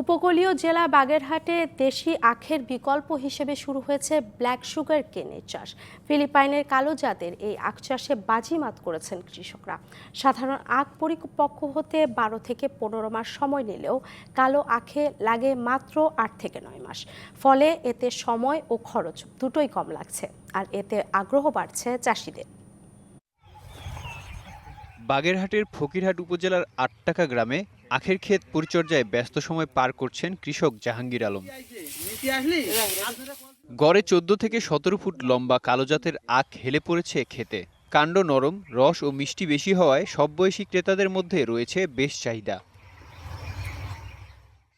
উপকূলীয় জেলা বাগেরহাটে দেশি আখের বিকল্প হিসেবে শুরু হয়েছে ব্ল্যাক সুগার কেনের চাষ। ফিলিপাইনের কালো জাতের এই আখ চাষে বাজিমাত করেছেন কৃষকরা। সাধারণ আখ পরিপক্ক হতে বারো থেকে পনেরো মাস সময় নিলেও কালো আখে লাগে মাত্র আট থেকে নয় মাস। ফলে এতে সময় ও খরচ দুটোই কম লাগছে, আর এতে আগ্রহ বাড়ছে চাষিদের। বাগেরহাটের ফকিরহাট উপজেলার আটটাকা গ্রামে আখের ক্ষেত পরিচর্যায় ব্যস্ত সময় পার করছেন কৃষক জাহাঙ্গীর আলম। গড়ে চোদ্দ থেকে সতেরো ফুট লম্বা কালো জাতের আখ হেলে পড়েছে খেতে। কাণ্ড নরম, রস ও মিষ্টি বেশি হওয়ায় সব বয়সী ক্রেতাদের মধ্যে রয়েছে বেশ চাহিদা।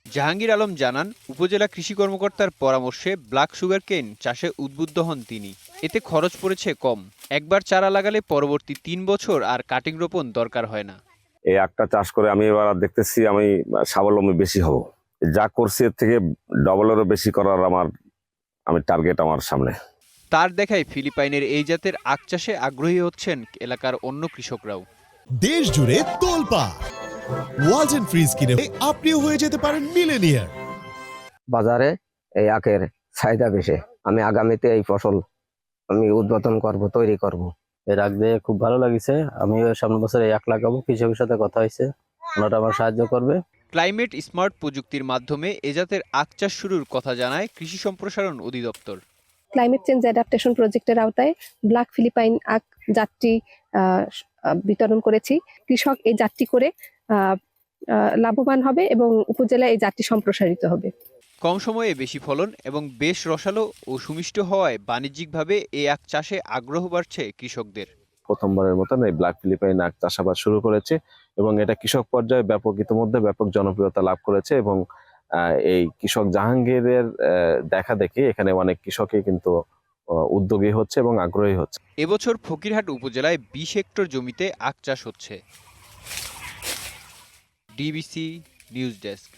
জাহাঙ্গীর আলম জানান, উপজেলা কৃষি কর্মকর্তার পরামর্শে ব্ল্যাক সুগার কেন চাষে উদ্বুদ্ধ হন তিনি। এতে খরচ পড়েছে কম। একবার চারা লাগালে পরবর্তী তিন বছর আর কাটিং রোপণ দরকার হয় না। এই আখটা চাষ করে আমি এবার দেখতেছি আমি স্বাবলম্বী বেশি হব। যা করছি এর থেকে ডবলেরও বেশি করার আমার আমি টার্গেট আমার সামনে। তার দেখায় ফিলিপাইনের এই জাতের আখ চাষে আগ্রহী হচ্ছেন এলাকার অন্য কৃষকরাও। দেশ জুড়ে তোলপা। ওয়ালটন ফ্রিজ কিনে আপনিও হয়ে যেতে পারেন মিলেনিয়ার বাজারে এই আখের চাহিদা বেশি। আমি আগামীতে এই ফসল আমি উদ্বোধন করব তৈরি করব। এর আগ দিয়ে খুব ভালো লাগিছে। আমিও সামনে বছর এই আখ লাগাবো কৃষকের সাথে কথা হয়েছে। ওনারা আমার সাহায্য করবে। ক্লাইমেট স্মার্ট প্রযুক্তির মাধ্যমে এ জাতের আখ চাষ শুরুর কথা জানায় কৃষি সম্প্রসারণ অধিদপ্তর। ক্লাইমেট চেঞ্জ অ্যাডাপ্টেশন প্রজেক্টের আওতায় ব্ল্যাক ফিলিপাইন আখ আহ, বিতরণ করেছি। কৃষক এই জাতটি করে আহ, আহ, লাভবান হবে এবং উপজেলায় এই জাতটি সম্প্রসারিত হবে। কম সময়ে বেশি ফলন এবং বেশ রসালো ও সুমিষ্ট হওয়ায় বাণিজ্যিকভাবে এই আখ চাষে আগ্রহ বাড়ছে কৃষকদের। প্রথমবারের মতন এই ব্ল্যাক ফিলিপাইন আখ চাষাবাদ শুরু করেছে এবং এটা কৃষক পর্যায়ে ব্যাপক ইতিমধ্যে ব্যাপক জনপ্রিয়তা লাভ করেছে এবং এই কৃষক জাহাঙ্গীরের দেখা দেখি এখানে অনেক কৃষকই কিন্তু উদ্যোগী হচ্ছে এবং আগ্রহী হচ্ছে। এবছর ফকিরহাট উপজেলায় বিশ হেক্টর জমিতে আখ চাষ হচ্ছে। DBC news desk.